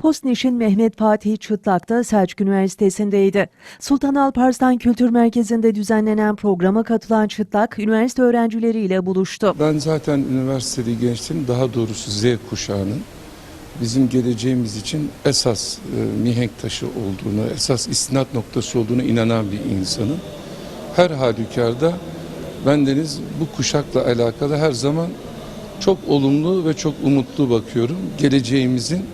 Postniş'in Mehmet Fatih Çıtlak'ta Selçuk Üniversitesi'ndeydi. Sultan Alparslan Kültür Merkezi'nde düzenlenen programa katılan Çıtlak, üniversite öğrencileriyle buluştu. Ben zaten üniversiteli gençlerin daha doğrusu Z kuşağının bizim geleceğimiz için esas e, mihenk taşı olduğunu, esas istinat noktası olduğunu inanan bir insanım. Her halükarda bendeniz bu kuşakla alakalı her zaman çok olumlu ve çok umutlu bakıyorum. Geleceğimizin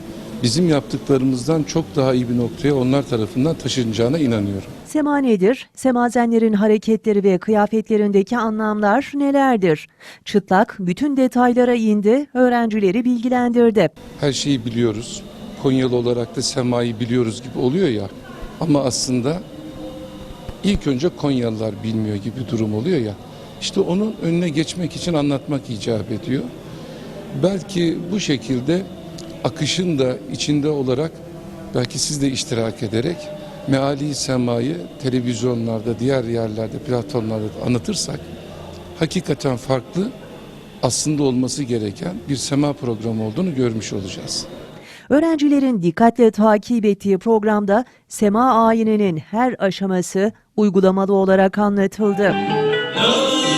bizim yaptıklarımızdan çok daha iyi bir noktaya onlar tarafından taşınacağına inanıyorum. Sema nedir? Semazenlerin hareketleri ve kıyafetlerindeki anlamlar nelerdir? Çıtlak bütün detaylara indi, öğrencileri bilgilendirdi. her şeyi biliyoruz. Konyalı olarak da semayı biliyoruz gibi oluyor ya. Ama aslında ilk önce Konyalılar bilmiyor gibi durum oluyor ya. İşte onun önüne geçmek için anlatmak icap ediyor. Belki bu şekilde akışın da içinde olarak belki siz de iştirak ederek meali semayı televizyonlarda, diğer yerlerde, platformlarda da anlatırsak hakikaten farklı aslında olması gereken bir sema programı olduğunu görmüş olacağız. Öğrencilerin dikkatle takip ettiği programda sema ayininin her aşaması uygulamalı olarak anlatıldı. La